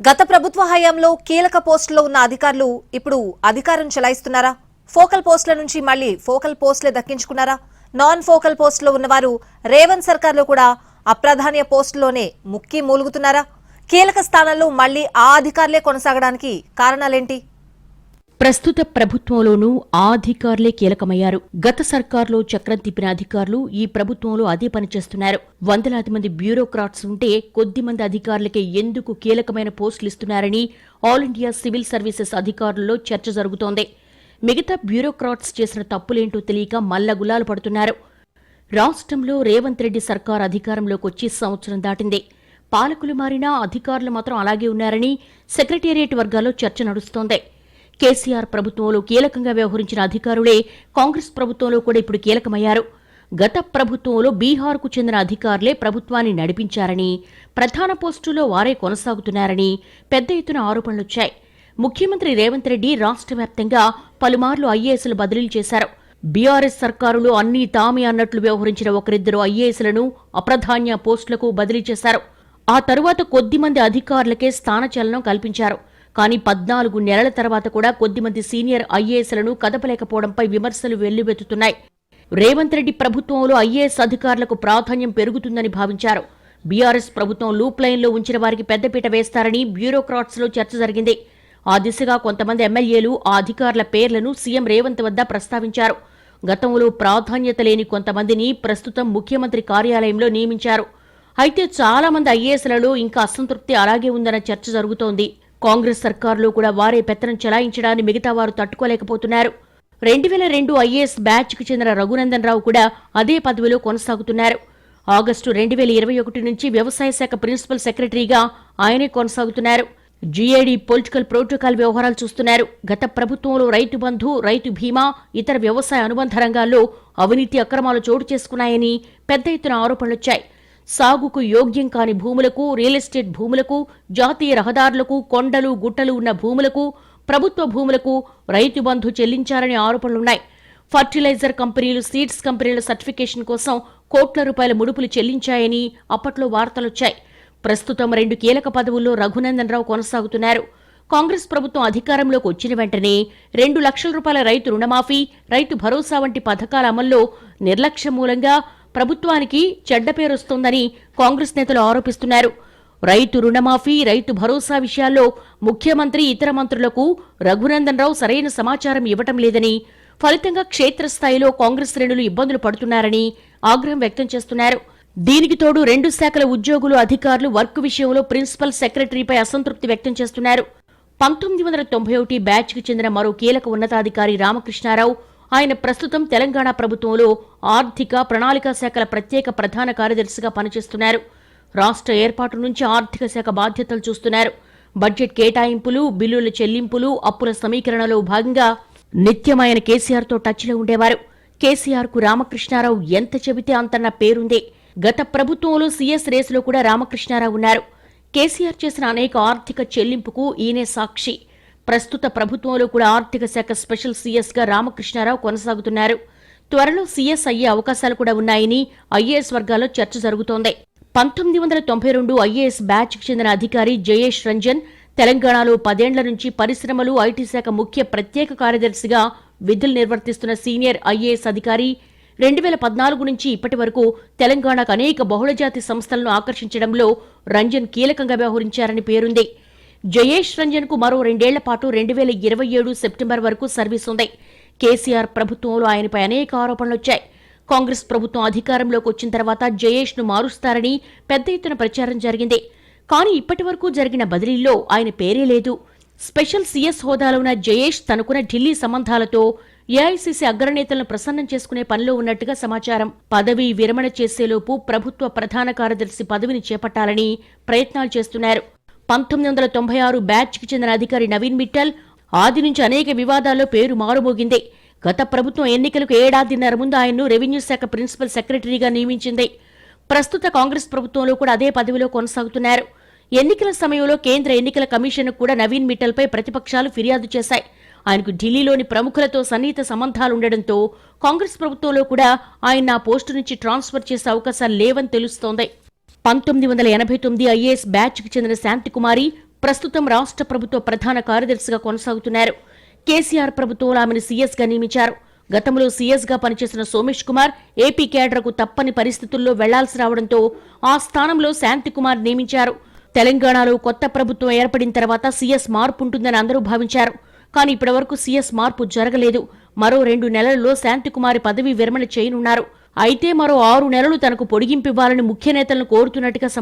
గత ప్రభుత్వ హయాంలో కీలక పోస్టులో ఉన్న అధికారులు ఇప్పుడు అధికారం చెలాయిస్తున్నారా? ఫోకల్ పోస్టుల నుంచి మళ్ళీ ఫోకల్ పోస్టులే దక్కించుకున్నారా? నాన్ ఫోకల్ పోస్టులో ఉన్నవారు రేవంత్ సర్కార్లో కూడా అప్రాధాన్య పోస్టులోనే ముక్కి మూలుగుతున్నారా? కీలక స్థానాల్లో మళ్ళీ ఆ అధికారులే కొనసాగడానికి కారణాలేంటి? ప్రస్తుత ప్రభుత్వంలోనూ ఆ అధికారులే కీలకమయ్యారు. గత సర్కార్లో చక్రం తిప్పిన అధికారులు ఈ ప్రభుత్వంలో అదే పనిచేస్తున్నారు వందలాది మంది బ్యూరోక్రాట్స్ ఉంటే కొద్ది మంది అధికారులకే ఎందుకు కీలకమైన పోస్టులు ఇస్తున్నారని ఆల్ ఇండియా సివిల్ సర్వీసెస్ అధికారుల్లో చర్చ జరుగుతోంది. మిగతా బ్యూరోక్రాట్స్ చేసిన తప్పులేంటో తెలియక మల్లగులాలు పడుతున్నారు. రాష్ట్రంలో రేవంత్ రెడ్డి సర్కార్ అధికారంలోకి వచ్చి సంవత్సరం దాటింది. పాలకులు మారినా అధికారులు మాత్రం అలాగే ఉన్నారని సెక్రటేరియట్ వర్గాల్లో చర్చ నడుస్తోంది. కేసీఆర్ ప్రభుత్వంలో కీలకంగా వ్యవహరించిన అధికారులే కాంగ్రెస్ ప్రభుత్వంలో కూడా ఇప్పుడు కీలకమయ్యారు. గత ప్రభుత్వంలో బీహార్కు చెందిన అధికారులే ప్రభుత్వాన్ని నడిపించారని ప్రధాన పోస్టులో వారే కొనసాగుతున్నారని పెద్ద ఎత్తున ఆరోపణలొచ్చాయి ముఖ్యమంత్రి రేవంత్ రెడ్డి రాష్ట్ర వ్యాప్తంగా పలుమార్లు ఐఏఎస్లు బదిలీలు చేశారు. బీఆర్ఎస్ సర్కారులో అన్నీ తామే అన్నట్లు వ్యవహరించిన ఒకరిద్దరు ఐఏఎస్లను అప్రధాన్య పోస్టులకు బదిలీ చేశారు. ఆ తరువాత కొద్దిమంది అధికారులకే స్థానచలనం కల్పించారు. కానీ పద్నాలుగు నెలల తర్వాత కూడా కొద్దిమంది సీనియర్ ఐఏఎస్లను కదపలేకపోవడంపై విమర్శలు వెల్లువెత్తుతున్నాయి. రేవంత్ రెడ్డి ప్రభుత్వంలో ఐఏఎస్ అధికారులకు ప్రాధాన్యం పెరుగుతుందని భావించారు. బీఆర్ఎస్ ప్రభుత్వం లూప్ లైన్లో ఉంచిన వారికి పెద్దపీట వేస్తారని బ్యూరోక్రాట్స్లో చర్చ జరిగింది. ఆ దిశగా కొంతమంది ఎమ్మెల్యేలు ఆ అధికారుల పేర్లను సీఎం రేవంత్ వద్ద ప్రస్తావించారు. గతంలో ప్రాధాన్యత లేని కొంతమందిని ప్రస్తుతం ముఖ్యమంత్రి కార్యాలయంలో నియమించారు. అయితే చాలామంది ఐఏఎస్లలో ఇంకా అసంతృప్తి అలాగే ఉందన్న చర్చ జరుగుతోంది. కాంగ్రెస్ సర్కారులో కూడా వారే పెత్తనం చెలాయించడాన్ని మిగతా వారు తట్టుకోలేకపోతున్నారు. రెండు వేల రెండు ఐఏఎస్ బ్యాచ్కు చెందిన రఘునందన్ రావు కూడా అదే పదవిలో కొనసాగుతున్నారు. ఆగస్టు రెండు వేల ఇరవై ఒకటి నుంచి వ్యవసాయ శాఖ ప్రిన్సిపల్ సెక్రటరీగా ఆయనే కొనసాగుతున్నారు. జీఏడీ పొలిటికల్ ప్రోటోకాల్ వ్యవహారాలు చూస్తున్నారు. గత ప్రభుత్వంలో రైతు బంధు రైతు బీమా ఇతర వ్యవసాయ అనుబంధ రంగాల్లో అవినీతి అక్రమాలు చోటు చేసుకున్నాయని పెద్ద ఎత్తున ఆరోపణలొచ్చాయి. సాగుకు యోగ్యం కాని భూములకు రియల్ ఎస్టేట్ భూములకు జాతీయ రహదారులకు కొండలు గుట్టలు ఉన్న భూములకు ప్రభుత్వ భూములకు రైతు బంధు చెల్లించారనే ఆరోపణలున్నాయి. ఫర్టిలైజర్ కంపెనీలు సీడ్స్ కంపెనీల సర్టిఫికేషన్ కోసం కోట్ల రూపాయల ముడుపులు చెల్లించాయని అప్పట్లో వార్తలొచ్చాయి. ప్రస్తుతం రెండు కీలక పదవుల్లో రఘునందన్ రావు కొనసాగుతున్నారు. కాంగ్రెస్ ప్రభుత్వం అధికారంలోకి వచ్చిన వెంటనే రెండు లక్షల రూపాయల రైతు రుణమాఫీ రైతు భరోసా వంటి పథకాల అమల్లో నిర్లక్ష్యం మూలంగా ప్రభుత్వానికి చెడ్డ పేరొస్తోందని కాంగ్రెస్ నేతలు ఆరోపిస్తున్నారు. రైతు రుణమాఫీ రైతు భరోసా విషయాల్లో ముఖ్యమంత్రి ఇతర మంత్రులకు రఘునందన్ రావు సరైన సమాచారం ఇవ్వటం లేదని ఫలితంగా క్షేత్రస్థాయిలో కాంగ్రెస్ శ్రేణులు ఇబ్బందులు పడుతున్నారని ఆగ్రహం వ్యక్తం చేస్తున్నారు. దీనికి తోడు రెండు శాఖల ఉద్యోగులు అధికారులు వర్క్ విషయంలో ప్రిన్సిపల్ సెక్రటరీపై అసంతృప్తి వ్యక్తం చేస్తున్నారు. పంతొమ్మిది వందల తొంభై ఒకటి బ్యాచ్కు చెందిన మరో కీలక ఉన్నతాధికారి రామకృష్ణారావు ఆయన ప్రస్తుతం తెలంగాణ ప్రభుత్వంలో ఆర్థిక ప్రణాళికా శాఖల ప్రత్యేక ప్రధాన కార్యదర్శిగా పనిచేస్తున్నారు. రాష్ట్ర ఏర్పాటు నుంచి ఆర్థిక శాఖ బాధ్యతలు చూస్తున్నారు. బడ్జెట్ కేటాయింపులు బిల్లుల చెల్లింపులు అప్పుల సమీకరణలో భాగంగా నిత్యం ఆయన కేసీఆర్తో టచ్లో ఉండేవారు. కేసీఆర్కు రామకృష్ణారావు ఎంత చెబితే అంతన్న పేరుంది. గత ప్రభుత్వంలో సీఎస్ రేసులో కూడా రామకృష్ణారావు ఉన్నారు. కేసీఆర్ చేసిన అనేక ఆర్థిక చెల్లింపుకు ఈయనే సాక్షి. ప్రస్తుత ప్రభుత్వంలో కూడా ఆర్థిక శాఖ స్పెషల్ సీఎస్గా రామకృష్ణారావు కొనసాగుతున్నారు. త్వరలో సీఎస్ అయ్యే అవకాశాలు కూడా ఉన్నాయని ఐఏఎస్ వర్గాల్లో చర్చ జరుగుతోంది. పంతొమ్మిది వందల తొంభై రెండు ఐఏఎస్ బ్యాచ్కి చెందిన అధికారి జయేష్ రంజన్ తెలంగాణలో పదేండ్ల నుంచి పరిశ్రమలు ఐటీ శాఖ ముఖ్య ప్రత్యేక కార్యదర్శిగా విధులు నిర్వర్తిస్తున్న సీనియర్ ఐఏఎస్ అధికారి రెండు వేల పద్నాలుగు నుంచి ఇప్పటి వరకు తెలంగాణకు అనేక బహుళజాతి సంస్థలను ఆకర్షించడంలో రంజన్ కీలకంగా వ్యవహరించారని పేరుంది. జయేష్ రంజన్కు మరో రెండేళ్ళ పాటు రెండు వేల ఇరవై ఏడు సెప్టెంబర్ వరకు సర్వీస్ ఉంది. కేసీఆర్ ప్రభుత్వంలో ఆయనపై అనేక ఆరోపణలొచ్చాయి కాంగ్రెస్ ప్రభుత్వం అధికారంలోకి వచ్చిన తర్వాత జయేష్ను మారుస్తారని పెద్ద ఎత్తున ప్రచారం జరిగింది. కానీ ఇప్పటి వరకు జరిగిన బదిలీల్లో ఆయన పేరే లేదు. స్పెషల్ సీఎస్ హోదాలో ఉన్న జయేష్ తనకున్న ఢిల్లీ సంబంధాలతో ఏఐసీసీ అగ్రనేతలను ప్రసన్నం చేసుకునే పనిలో ఉన్నట్టుగా సమాచారం. పదవి విరమణ చేసేలోపు ప్రభుత్వ ప్రధాన కార్యదర్శి పదవిని చేపట్టాలని ప్రయత్నాలు చేస్తున్నారు. పంతొమ్మిది వందల తొంభై ఆరు బ్యాచ్కి చెందిన అధికారి నవీన్ మిట్టల్ ఆది నుంచి అనేక వివాదాల్లో పేరు మారుమోగింది. గత ప్రభుత్వం ఎన్నికలకు ఏడాదిన్నర ముందు ఆయన్ను రెవెన్యూ శాఖ ప్రిన్సిపల్ సెక్రటరీగా నియమించింది. ప్రస్తుత కాంగ్రెస్ ప్రభుత్వంలో కూడా అదే పదవిలో కొనసాగుతున్నారు. ఎన్నికల సమయంలో కేంద్ర ఎన్నికల కమిషన్ కూడా నవీన్ మిట్టల్పై ప్రతిపక్షాలు ఫిర్యాదు చేశాయి. ఆయనకు ఢిల్లీలోని ప్రముఖులతో సన్నిహిత సంబంధాలుండడంతో కాంగ్రెస్ ప్రభుత్వంలో కూడా ఆయన ఆ పోస్టు నుంచి ట్రాన్స్ఫర్ చేసే అవకాశాలు లేవని తెలుస్తోంది. పంతొమ్మిది వందల ఎనభై తొమ్మిది ఐఏఎస్ బ్యాచ్కి చెందిన శాంతికుమారి ప్రస్తుతం రాష్ట్ర ప్రభుత్వ ప్రధాన కార్యదర్శిగా కొనసాగుతున్నారు. కేసీఆర్ ప్రభుత్వంలో ఆమెను సీఎస్గా నియమించారు. గతంలో సీఎస్గా పనిచేసిన సోమేష్ కుమార్ ఏపీ కేడర్కు తప్పని పరిస్థితుల్లో వెళ్ళాల్సి రావడంతో ఆ స్థానంలో శాంతికుమార్ నియమించారు. తెలంగాణలో కొత్త ప్రభుత్వం ఏర్పడిన తర్వాత సీఎస్ మార్పు ఉంటుందని అందరూ భావించారు. కానీ ఇప్పటివరకు సీఎస్ మార్పు జరగలేదు. మరో రెండు నెలల్లో శాంతికుమారి పదవీ విరమణ చేయనున్నారు. అయితే మరో ఆరు నెలలు తనకు పొడిగింపివ్వాలని ముఖ్య నేతలను కోరుతున్నట్టుగా సమాచారం